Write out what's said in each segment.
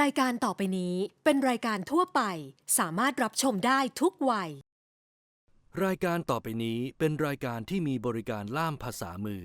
รายการต่อไปนี้เป็นรายการทั่วไป สามารถรับชมได้ทุกวัย รายการต่อไปนี้เป็นรายการที่มีบริการล่ามภาษามือ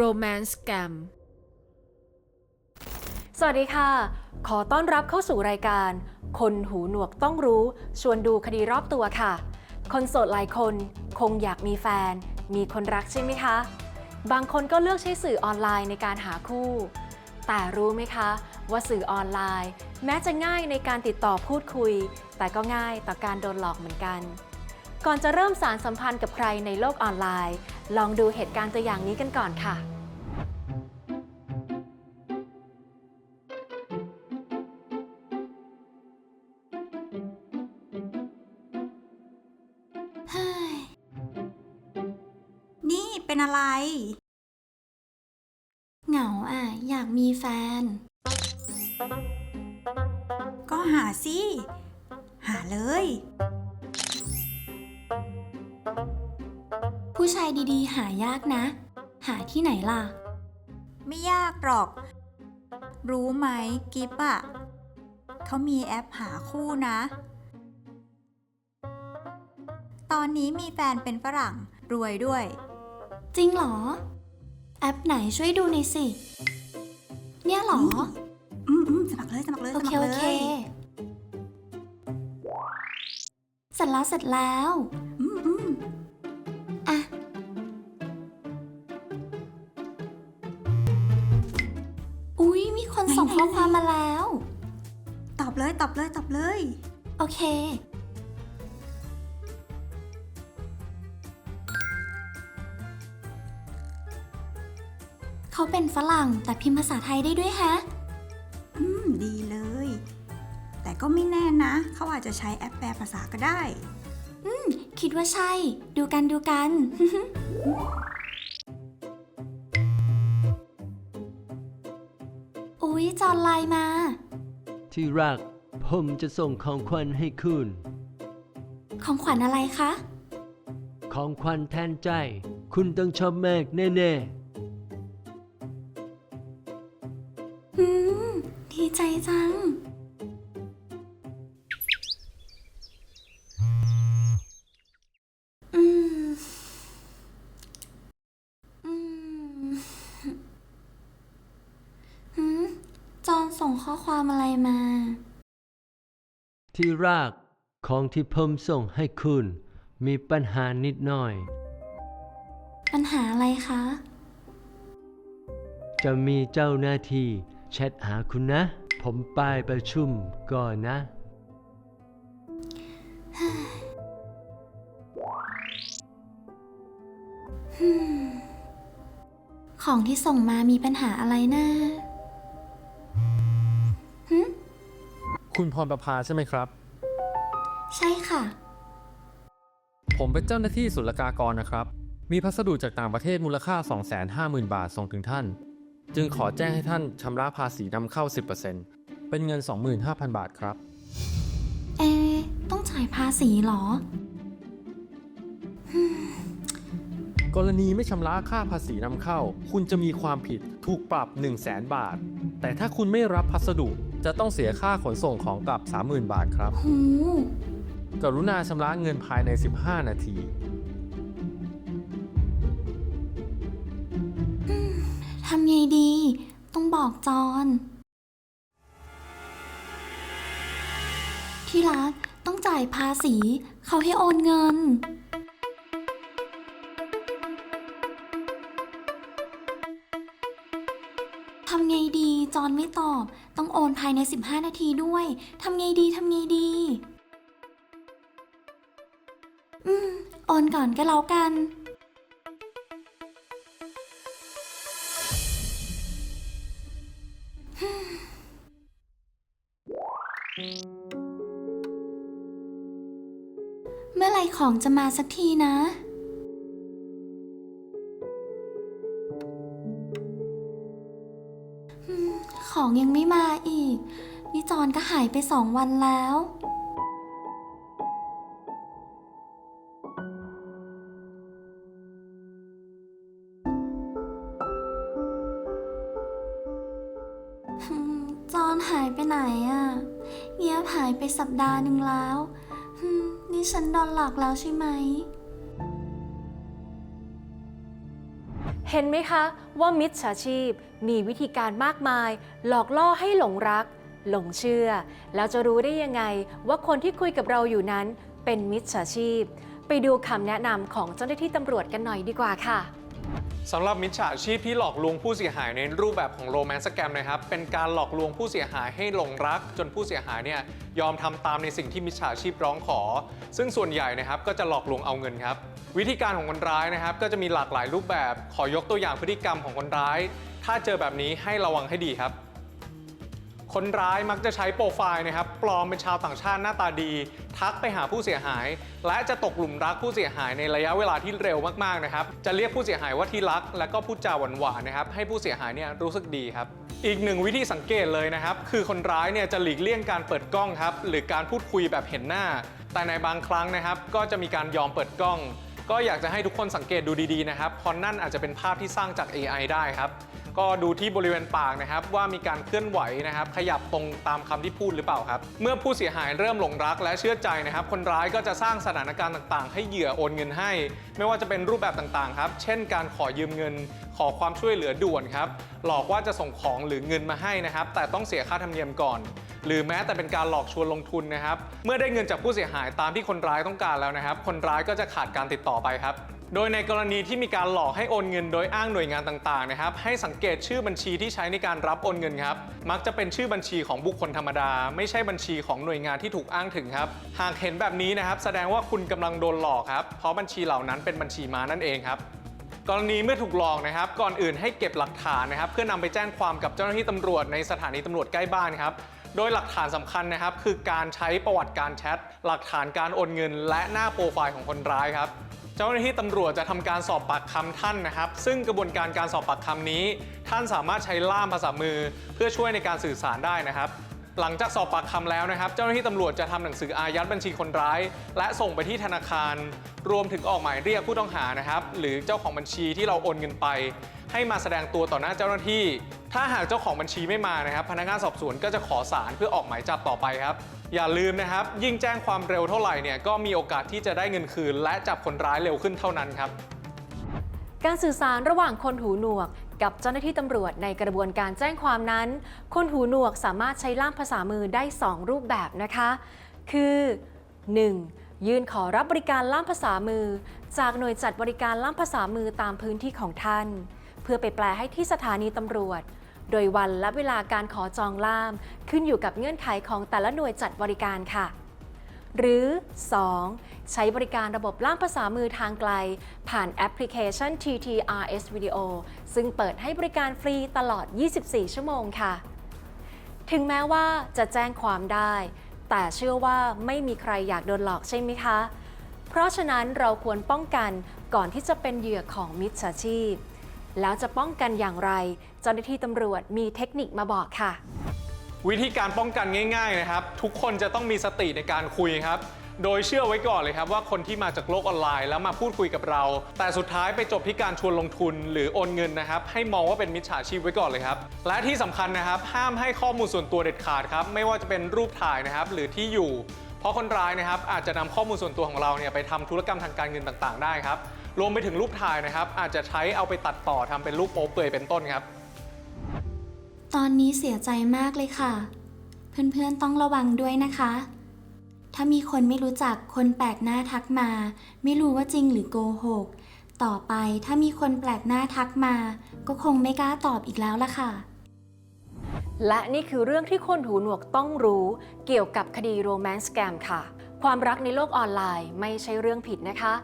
Romance Scam สวัสดีค่ะ ขอต้อนรับเข้าสู่รายการ คนหูหนวกต้องรู้ ชวนดูคดีรอบตัวค่ะ คนโสดหลายคนคงอยากมีแฟน มีคนรักใช่ไหมคะ บางคนก็เลือกใช้สื่อออนไลน์ในการหาคู่ แต่รู้ไหมคะ ว่าสื่อออนไลน์ แม้จะง่ายในการติดต่อพูดคุย แต่ก็ง่ายต่อการโดนหลอกเหมือนกัน ก่อนจะเริ่มสารสัมพันธ์กับใครในโลกออนไลน์ ลองดูเหตุการณ์ตัวอย่างนี้กันก่อนค่ะ เฮ้ย นี่เป็นอะไร เหงาอะ อยากมีแฟน ก็หาสิ หาเลย ผู้ชายดีๆ หายากนะ หาที่ไหนล่ะ ไม่ยากหรอก รู้ไหมกิฟอะเขามีแอปหาคู่นะ ตอนนี้มีแฟนเป็นฝรั่งรวยด้วย จริงเหรอ แอปไหนช่วยดูหน่อยสิ เนี่ยเหรอ อืมอืมสมัครเลยสมัครเลยโอเคโอเค เสร็จแล้วเสร็จแล้ว อื เลยตอบเลยตอบเลย โอเค เขาเป็นฝรั่งแต่พิมพ์ภาษาไทยได้ด้วยแฮะ อืม ดีเลย แต่ก็ไม่แน่นะ เขาอาจจะใช้แอปแปลภาษาก็ได้อืมคิดว่าใช่ ดูกันดูกัน อุ๊ย จอนไลน์มา ที่รัก ผมจะส่งของขวัญให้คุณ ของขวัญอะไรคะ ของขวัญแทนใจ คุณต้องชอบมากแน่อืม ดีใจจัง อืม อืมหืมจอนส่งข้อความอะไรมาๆ ที่รักของที่ผมส่งให้คุณ มีปัญหานิดหน่อย ปัญหาอะไรคะ จะมีเจ้าหน้าที่แชทหาคุณนะ ผมไปประชุมก่อนนะ ของที่ส่งมามีปัญหาอะไรนะ คุณพรประภาใช่ไหมครับ ใช่ค่ะ ผมเป็นเจ้าหน้าที่ศุลกากรนะครับ มีพัสดุจากต่างประเทศมูลค่า 250,000 บาทส่งถึงท่าน จึงขอแจ้งให้ท่านชำระภาษีนำเข้า 10%เป็นเงิน 25,000 บาทครับ เอะต้องจ่ายภาษีเหรอ กรณีไม่ชำระค่าภาษีนำเข้า คุณจะมีความผิดถูกปรับ 1 0 0 0 0แบาท แต่ถ้าคุณไม่รับพัสดุ จะต้องเสียค่าขนส่งของกลับ 30,000 บาทครับ หูกรุณาชำระเงินภายใน 15 นาที ทำไงดี ต้องบอกจอนที่รักต้องจ่ายภาษี เขาให้โอนเงิน อนไม่ตอบ ต้องโอนภายใน 15 นาทีด้วย ทำไงดีทำไงดี อืม โอนก่อนก็แล้วกัน เมื่อไหรของจะมาสักทีนะ ของยังไม่มาอีกนี่จอนก็หายไปสองวันแล้ว จอนหายไปไหนอะ่ะเงียบหายไปสัปดาห์หนึ่งแล้ว นี่ฉันโดนหลอกแล้วใช่ไหม เห็นไหมคะว่ามิจฉาชีพมีวิธีการมากมาย หลอกล่อให้หลงรัก หลงเชื่อ แล้วจะรู้ได้ยังไงว่าคนที่คุยกับเราอยู่นั้นเป็นมิจฉาชีพ ไปดูคำแนะนำของเจ้าหน้าที่ตำรวจกันหน่อยดีกว่าค่ะ สำหรับมิจฉาชีพที่หลอกลวงผู้เสียหายในรูปแบบของโรแมนต์สแกมนะครับ เป็นการหลอกลวงผู้เสียหายให้หลงรัก จนผู้เสียหายเนี่ยยอมทำตามในสิ่งที่มิจฉาชีพร้องขอ ซึ่งส่วนใหญ่นะครับก็จะหลอกลวงเอาเงินครับ วิธีการของคนร้ายนะครับ ก็จะมีหลากหลายรูปแบบ ขอยกตัวอย่างพฤติกรรมของคนร้าย ถ้าเจอแบบนี้ให้ระวังให้ดีครับ คนร้ายมักจะใช้โปรไฟล์นะครับปลอมเป็นชาวต่างชาติหน้าตาดี ทักไปหาผู้เสียหาย และจะตกหลุมรักผู้เสียหายในระยะเวลาที่เร็วมากๆนะครับจะเรียกผู้เสียหายว่าที่รัก แล้วก็พูดจาหวานๆนะครับให้ผู้เสียหายเนี่ยรู้สึกดีครับอีกหนึ่งวิธีสังเกตเลยนะครับ คือคนร้ายเนี่ยจะหลีกเลี่ยงการเปิดกล้องครับ หรือการพูดคุยแบบเห็นหน้า แต่ในบางครั้งนะครับ ก็จะมีการยอมเปิดกล้อง ก็อยากจะให้ทุกคนสังเกตดูดีๆนะครับเพราะนั่นอาจจะเป็นภาพที่สร้างจาก AI ได้ครับ ก็ดูที่บริเวณปากนะครับว่ามีการเคลื่อนไหวนะครับ ขยับตรงตามคำที่พูดหรือเปล่าครับ เมื่อผู้เสียหายเริ่มหลงรักและเชื่อใจนะครับ คนร้ายก็จะสร้างสถานการณ์ต่าง ๆ ให้เหยื่อโอนเงินให้ ไม่ว่าจะเป็นรูปแบบต่างๆครับ เช่น การขอยืมเงินขอความช่วยเหลือด่วนครับ หลอกว่าจะส่งของหรือเงินมาให้นะครับ แต่ต้องเสียค่าธรรมเนียมก่อน หรือแม้แต่เป็นการหลอกชวนลงทุนนะครับ เมื่อได้เงินจากผู้เสียหายตามที่คนร้ายต้องการแล้วนะครับ คนร้ายก็จะขาดการติดต่อไปครับโดยในกรณีที่มีการหลอกให้โอนเงินโดยอ้างหน่วยงานต่างๆนะครับ ให้สังเกตชื่อบัญชีที่ใช้ในการรับโอนเงินครับ มักจะเป็นชื่อบัญชีของบุคคลธรรมดา ไม่ใช่บัญชีของหน่วยงานที่ถูกอ้างถึงครับ หากเห็นแบบนี้นะครับ แสดงว่าคุณกำลังโดนหลอกครับ เพราะบัญชีเหล่านั้นเป็นบัญชีม้านั่นเองครับ กรณีเมื่อถูกหลอกนะครับ ก่อนอื่นให้เก็บหลักฐานนะครับ เพื่อนำไปแจ้งความกับเจ้าหน้าที่ตำรวจในสถานีตำรวจใกล้บ้านครับโดยหลักฐานสำคัญนะครับ คือการใช้ประวัติการแชทหลักฐานการโอนเงิน และหน้าโปรไฟล์ของคนร้ายครับเจ้าหน้าที่ตำรวจจะทำการสอบปากคำท่านนะครับ ซึ่งกระบวนการการสอบปากคำนี้ ท่านสามารถใช้ล่ามภาษามือ เพื่อช่วยในการสื่อสารได้นะครับ หลังจากสอบปากคำแล้วนะครับ เจ้าหน้าที่ตำรวจจะทำหนังสืออายัดบัญชีคนร้าย และส่งไปที่ธนาคาร รวมถึงออกหมายเรียกผู้ต้องหานะครับ หรือเจ้าของบัญชีที่เราโอนเงินไป ให้มาแสดงตัวต่อหน้าเจ้าหน้าที่ ถ้าหากเจ้าของบัญชีไม่มานะครับ พนักงานสอบสวนก็จะขอสารเพื่อออกหมายจับต่อไปครับ อย่าลืมนะครับ ยิ่งแจ้งความเร็วเท่าไหร่เนี่ยก็มีโอกาสที่จะได้เงินคืน และจับคนร้ายเร็วขึ้นเท่านั้นครับการสื่อสารระหว่างคนหูหนวก กับเจ้าหน้าที่ตำรวจในกระบวนการแจ้งความนั้น คนหูหนวกสามารถใช้ล่ามภาษามือได้ 2 รูปแบบนะคะ คือ 1. ยื่นขอรับบริการล่ามภาษามือ จากหน่วยจัดบริการล่ามภาษามือตามพื้นที่ของท่าน เพื่อไปแปลให้ที่สถานีตำรวจ โดยวันและเวลาการขอจองล่าม ขึ้นอยู่กับเงื่อนไขของแต่ละหน่วยจัดบริการค่ะ หรือ 2. ใช้บริการระบบล่ามภาษามือทางไกล ผ่านแอปพลิเคชัน TTRS Video ซึ่งเปิดให้บริการฟรีตลอด 24 ชั่วโมงค่ะ ถึงแม้ว่าจะแจ้งความได้ แต่เชื่อว่าไม่มีใครอยากโดนหลอกใช่ไหมคะ เพราะฉะนั้นเราควรป้องกันก่อนที่จะเป็นเหยื่อของมิจฉาชีพ แล้วจะป้องกันอย่างไร เจ้าหน้าที่ตำรวจมีเทคนิคมาบอกค่ะ วิธีการป้องกันง่าย ๆนะครับ ทุกคนจะต้องมีสติในการคุยครับ โดยเชื่อไว้ก่อนเลยครับว่าคนที่มาจากโลกออนไลน์แล้วมาพูดคุยกับเรา แต่สุดท้ายไปจบที่การชวนลงทุนหรือโอนเงินนะครับ ให้มองว่าเป็นมิจฉาชีพไว้ก่อนเลยครับ และที่สำคัญนะครับ ห้ามให้ข้อมูลส่วนตัวเด็ดขาดครับ ไม่ว่าจะเป็นรูปถ่ายนะครับ หรือที่อยู่ เพราะคนร้ายนะครับอาจจะนำข้อมูลส่วนตัวของเราเนี่ยไปทำธุรกรรมทางการเงินต่าง ๆ ได้ครับรวมไปถึงรูปถ่ายนะครับอาจจะใช้เอาไปตัดต่อทำเป็นรูปโป๊เปลือยเป็นต้นครับ ตอนนี้เสียใจมากเลยค่ะ เพื่อนๆต้องระวังด้วยนะคะ ถ้ามีคนไม่รู้จักคนแปลกหน้าทักมา ไม่รู้ว่าจริงหรือโกหก ต่อไปถ้ามีคนแปลกหน้าทักมา ก็คงไม่กล้าตอบอีกแล้วล่ะค่ะ และนี่คือเรื่องที่คนหูหนวกต้องรู้เกี่ยวกับคดีโรแมนต์สแกมค่ะ ความรักในโลกออนไลน์ไม่ใช่เรื่องผิดนะคะ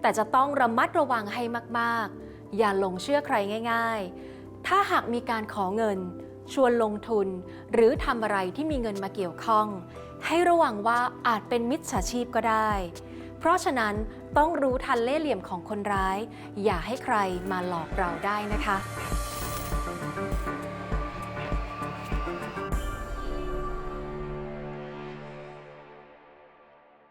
แต่จะต้องระมัดระวังให้มากๆ อย่าหลงเชื่อใครง่าย ๆ ถ้าหากมีการขอเงิน ชวนลงทุน หรือทำอะไรที่มีเงินมาเกี่ยวข้อง ให้ระวังว่าอาจเป็นมิจฉาชีพก็ได้ เพราะฉะนั้นต้องรู้ทันเล่ห์เหลี่ยมของคนร้าย อย่าให้ใครมาหลอกเราได้นะคะ